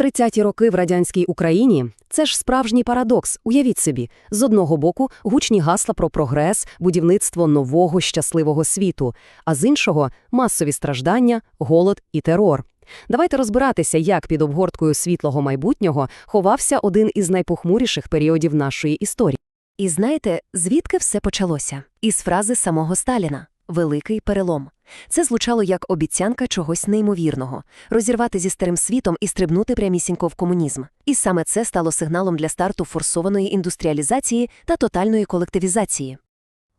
30-ті роки в радянській Україні це ж справжній парадокс. Уявіть собі, з одного боку гучні гасла про прогрес, будівництво нового щасливого світу, а з іншого масові страждання, голод і терор. Давайте розбиратися, як під обгорткою світлого майбутнього ховався один із найпохмуріших періодів нашої історії. І знаєте, звідки все почалося? Із фрази самого Сталіна «Великий перелом». Це звучало як обіцянка чогось неймовірного – розірвати зі старим світом і стрибнути прямісінько в комунізм. І саме це стало сигналом для старту форсованої індустріалізації та тотальної колективізації.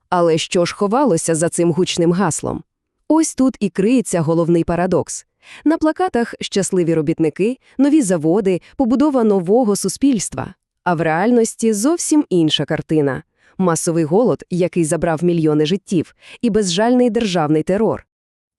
Але що ж ховалося за цим гучним гаслом? Ось тут і криється головний парадокс. На плакатах щасливі робітники, нові заводи, побудова нового суспільства. А в реальності зовсім інша картина – масовий голод, який забрав мільйони життів, і безжальний державний терор.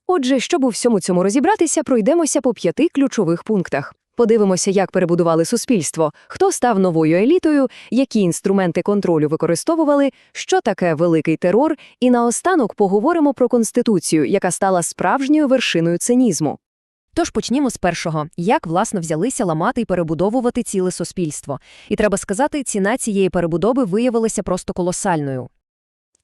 Отже, щоб у всьому цьому розібратися, пройдемося по п'яти ключових пунктах. Подивимося, як перебудували суспільство, хто став новою елітою, які інструменти контролю використовували, що таке великий терор, і наостанок поговоримо про Конституцію, яка стала справжньою вершиною цинізму. Тож почнімо з першого, як власно взялися ламати і перебудовувати ціле суспільство. І треба сказати, ціна цієї перебудови виявилася просто колосальною.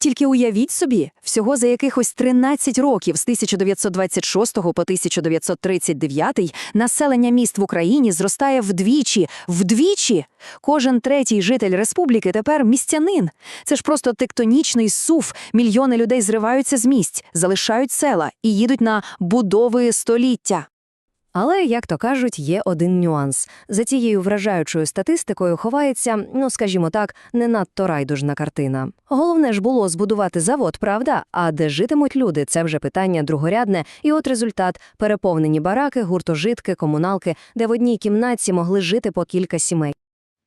Тільки уявіть собі, всього за якихось 13 років з 1926 по 1939 населення міст в Україні зростає вдвічі, вдвічі! Кожен третій житель республіки тепер містянин. Це ж просто тектонічний сув. Мільйони людей зриваються з місць, залишають села і їдуть на будови століття. Але, як то кажуть, є один нюанс. За цією вражаючою статистикою ховається, ну скажімо так, не надто райдужна картина. Головне ж було збудувати завод, правда? А де житимуть люди, це вже питання другорядне, і от результат переповнені бараки, гуртожитки, комуналки, де в одній кімнаті могли жити по кілька сімей.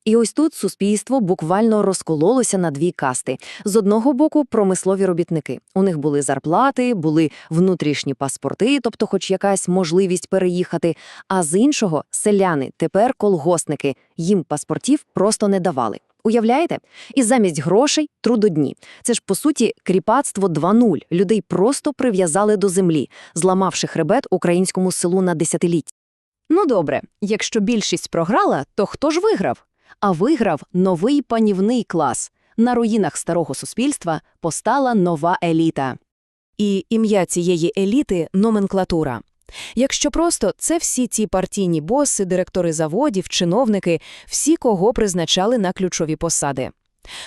І ось тут суспільство буквально розкололося на дві касти. З одного боку, промислові робітники. У них були зарплати, були внутрішні паспорти, тобто хоч якась можливість переїхати. А з іншого селяни, тепер колгоспники. Їм паспортів просто не давали. Уявляєте? І замість грошей трудодні. Це ж, по суті, кріпацтво 2.0. Людей просто прив'язали до землі, зламавши хребет українському селу на десятиліття. Ну добре, якщо більшість програла, то хто ж виграв? А виграв новий панівний клас. На руїнах старого суспільства постала нова еліта. І ім'я цієї еліти номенклатура. Якщо просто, це всі ті партійні боси, директори заводів, чиновники, всі, кого призначали на ключові посади.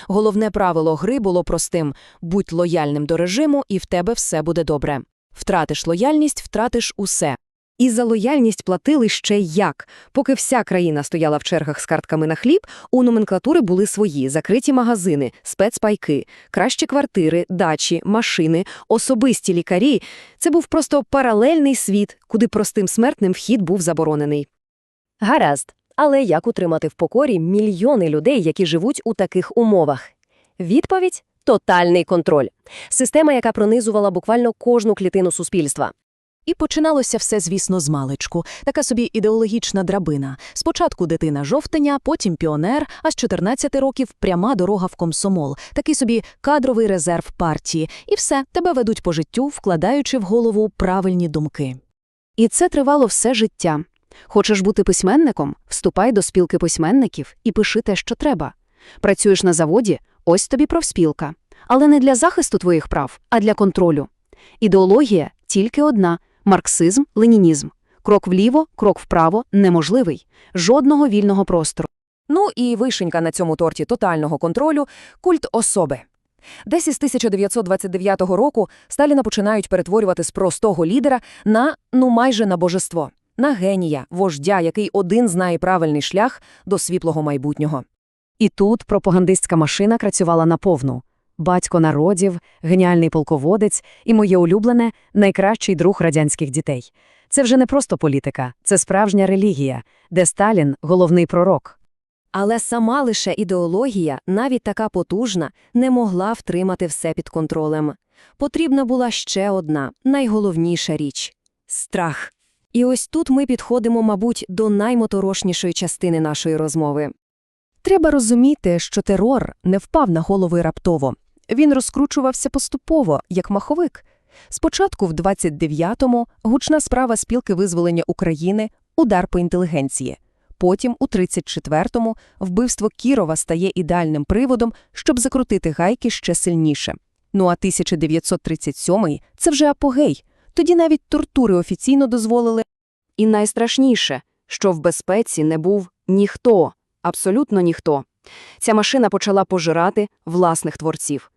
Головне правило гри було простим – будь лояльним до режиму, і в тебе все буде добре. Втратиш лояльність, втратиш усе. І за лояльність платили ще як. Поки вся країна стояла в чергах з картками на хліб, у номенклатури були свої закриті магазини, спецпайки, кращі квартири, дачі, машини, особисті лікарі. Це був просто паралельний світ, куди простим смертним вхід був заборонений. Гаразд. Але як утримати в покорі мільйони людей, які живуть у таких умовах? Відповідь – тотальний контроль. Система, яка пронизувала буквально кожну клітину суспільства. І починалося все, звісно, з маличку. Така собі ідеологічна драбина. Спочатку дитина жовтеня, потім піонер, а з 14 років пряма дорога в комсомол. Такий собі кадровий резерв партії. І все, тебе ведуть по життю, вкладаючи в голову правильні думки. І це тривало все життя. Хочеш бути письменником? Вступай до спілки письменників і пиши те, що треба. Працюєш на заводі? Ось тобі профспілка. Але не для захисту твоїх прав, а для контролю. Ідеологія тільки одна – марксизм, ленінізм. Крок вліво, крок вправо неможливий. Жодного вільного простору. Ну і вишенька на цьому торті тотального контролю – культ особи. Десь із 1929 року Сталіна починають перетворювати з простого лідера на, ну майже на божество. На генія, вождя, який один знає правильний шлях до світлого майбутнього. І тут пропагандистська машина працювала наповну. Батько народів, геніальний полководець і моє улюблене найкращий друг радянських дітей. Це вже не просто політика, це справжня релігія, де Сталін – головний пророк. Але сама лише ідеологія, навіть така потужна, не могла втримати все під контролем. Потрібна була ще одна, найголовніша річ – страх. І ось тут ми підходимо, мабуть, до наймоторошнішої частини нашої розмови. Треба розуміти, що терор не впав на голови раптово. Він розкручувався поступово, як маховик. Спочатку в 29-му гучна справа спілки визволення України удар по інтелігенції. Потім, у 34-му, вбивство Кірова стає ідеальним приводом, щоб закрутити гайки ще сильніше. Ну а 1937-й – це вже апогей. Тоді навіть тортури офіційно дозволили. І найстрашніше, що в безпеці не був ніхто, абсолютно ніхто. Ця машина почала пожирати власних творців.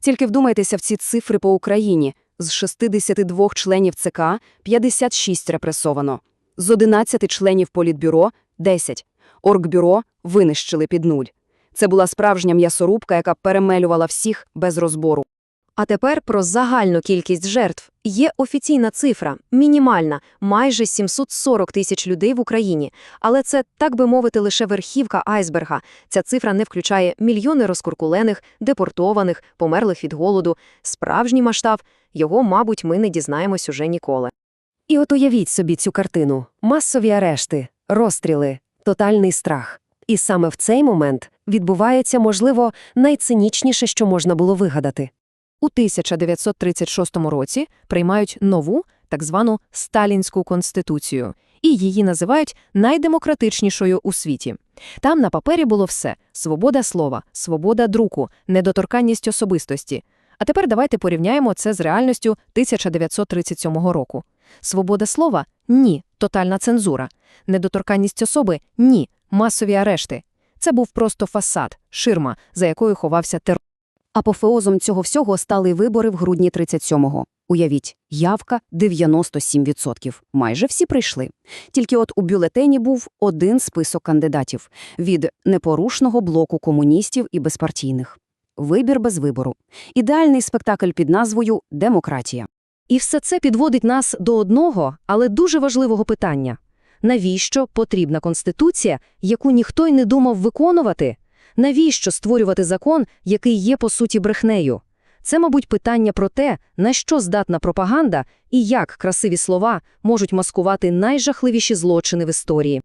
Тільки вдумайтеся в ці цифри по Україні. З 62 членів ЦК 56 репресовано. З 11 членів Політбюро – 10. Оргбюро винищили під нуль. Це була справжня м'ясорубка, яка перемелювала всіх без розбору. А тепер про загальну кількість жертв. Є офіційна цифра, мінімальна, майже 740 тисяч людей в Україні. Але це, так би мовити, лише верхівка айсберга. Ця цифра не включає мільйони розкуркулених, депортованих, померлих від голоду. Справжній масштаб, його, мабуть, ми не дізнаємось уже ніколи. І от уявіть собі цю картину. Масові арешти, розстріли, тотальний страх. І саме в цей момент відбувається, можливо, найцинічніше, що можна було вигадати. У 1936 році приймають нову, так звану Сталінську конституцію, і її називають найдемократичнішою у світі. Там на папері було все – свобода слова, свобода друку, недоторканність особистості. А тепер давайте порівняємо це з реальністю 1937 року. Свобода слова – ні, тотальна цензура. Недоторканність особи – ні, масові арешти. Це був просто фасад, ширма, за якою ховався терор. Апофеозом цього всього стали вибори в грудні 37-го. Уявіть, явка 97%. Майже всі прийшли. Тільки от у бюлетені був один список кандидатів – від непорушного блоку комуністів і безпартійних. Вибір без вибору. Ідеальний спектакль під назвою «Демократія». І все це підводить нас до одного, але дуже важливого питання. Навіщо потрібна Конституція, яку ніхто й не думав виконувати? Навіщо створювати закон, який є по суті брехнею? Це, мабуть, питання про те, на що здатна пропаганда і як красиві слова можуть маскувати найжахливіші злочини в історії.